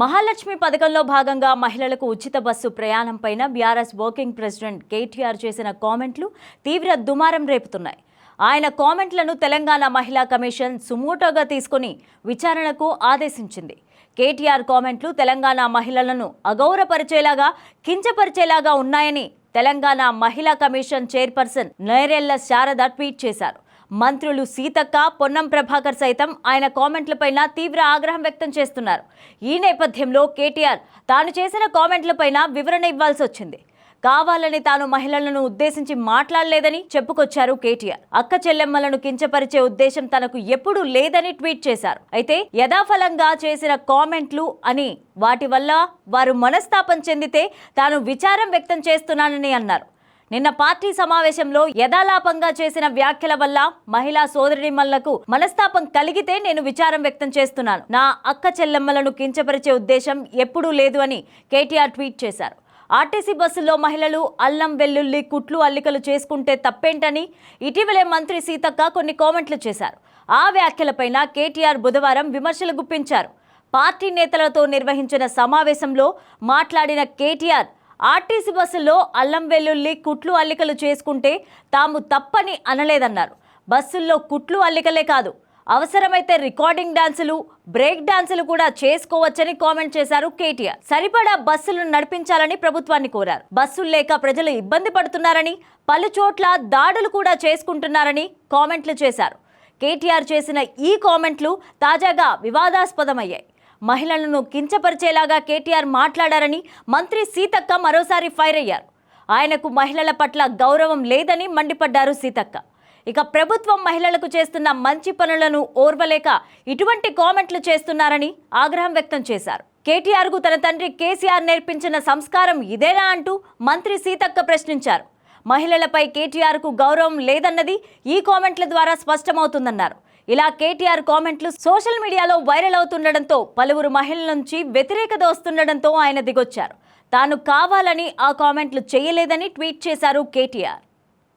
మహాలక్ష్మి పథకంలో భాగంగా మహిళలకు ఉచిత బస్సు ప్రయాణంపైన బీఆర్ఎస్ వర్కింగ్ ప్రెసిడెంట్ కేటీఆర్ చేసిన కామెంట్లు తీవ్ర దుమారం రేపుతున్నాయి. ఆయన కామెంట్లను తెలంగాణ మహిళా కమిషన్ సుమోటోగా తీసుకుని విచారణకు ఆదేశించింది. కేటీఆర్ కామెంట్లు తెలంగాణ మహిళలను అగౌరవపరిచేలాగా కించపరిచేలాగా ఉన్నాయని తెలంగాణ మహిళా commission chairperson Nerella Sharada tweet చేశారు. మంత్రులు సీతక్క పొన్నం ప్రభాకర్ సైతం ఆయన కామెంట్లపైన తీవ్ర ఆగ్రహం వ్యక్తం చేస్తున్నారు. ఈ నేపథ్యంలో కేటీఆర్ తాను చేసిన కామెంట్లపైన వివరణ ఇవ్వాల్సి వచ్చింది. కావాలని తాను మహిళలను ఉద్దేశించి మాట్లాడలేదని చెప్పుకొచ్చారు కేటీఆర్. అక్క చెల్లెమ్మలను కించపరిచే ఉద్దేశం తనకు ఎప్పుడూ లేదని ట్వీట్ చేశారు. అయితే యథాఫలంగా చేసిన కామెంట్లు అని వాటి వల్ల వారు మనస్తాపం చెందితే తాను విచారం వ్యక్తం చేస్తున్నానని అన్నారు. నిన్న పార్టీ సమావేశంలో యథాలాపంగా చేసిన వ్యాఖ్యల వల్ల మహిళా సోదరిమల్లకు మనస్తాపం కలిగితే నేను విచారం వ్యక్తం చేస్తున్నాను. నా అక్క చెల్లెమ్మలను కించపరిచే ఉద్దేశం ఎప్పుడూ లేదు అని కేటీఆర్ ట్వీట్ చేశారు. ఆర్టీసీ బస్సుల్లో మహిళలు అల్లం వెల్లుల్లి కుట్లు అల్లికలు చేసుకుంటే తప్పేంటని ఇటీవలే మంత్రి సీతక్క కొన్ని కామెంట్లు చేశారు. ఆ వ్యాఖ్యలపైన కేటీఆర్ బుధవారం విమర్శలు గుప్పించారు. పార్టీ నేతలతో నిర్వహించిన సమావేశంలో మాట్లాడిన కేటీఆర్ ఆర్టీసీ బస్సుల్లో అల్లం వెల్లుల్లి కుట్లు అల్లికలు చేసుకుంటే తాము తప్పని అనలేదన్నారు. బస్సుల్లో కుట్లు అల్లికలే కాదు అవసరమైతే రికార్డింగ్ డాన్సులు బ్రేక్ డాన్సులు కూడా చేసుకోవచ్చని కామెంట్ చేశారు కేటీఆర్. సరిపడా బస్సులను నడిపించాలని ప్రభుత్వాన్ని కోరారు. బస్సులు లేక ప్రజలు ఇబ్బంది పడుతున్నారని పలు చోట్ల దాడులు కూడా చేసుకుంటున్నారని కామెంట్లు చేశారు. కేటీఆర్ చేసిన ఈ కామెంట్లు తాజాగా వివాదాస్పదమయ్యాయి. మహిళలను కించపరిచేలాగా కేటీఆర్ మాట్లాడారని మంత్రి సీతక్క మరోసారి ఫైర్ అయ్యారు. ఆయనకు మహిళల పట్ల గౌరవం లేదని మండిపడ్డారు సీతక్క. ఇక ప్రభుత్వం మహిళలకు చేస్తున్న మంచి పనులను ఓర్వలేక ఇటువంటి కామెంట్లు చేస్తున్నారని ఆగ్రహం వ్యక్తం చేశారు. కేటీఆర్కు తన తండ్రి కేసీఆర్ నేర్పించిన సంస్కారం ఇదేనా అంటూ మంత్రి సీతక్క ప్రశ్నించారు. మహిళలపై కేటీఆర్కు గౌరవం లేదన్నది ఈ కామెంట్ల ద్వారా స్పష్టమవుతుందన్నారు. ఇలా కేటీఆర్ కామెంట్లు సోషల్ మీడియాలో వైరల్ అవుతుండడంతో పలువురు మహిళల నుంచి వ్యతిరేకత వస్తుండడంతో ఆయన దిగొచ్చారు. తాను కావాలని ఆ కామెంట్లు చేయలేదని ట్వీట్ చేశారు కేటీఆర్.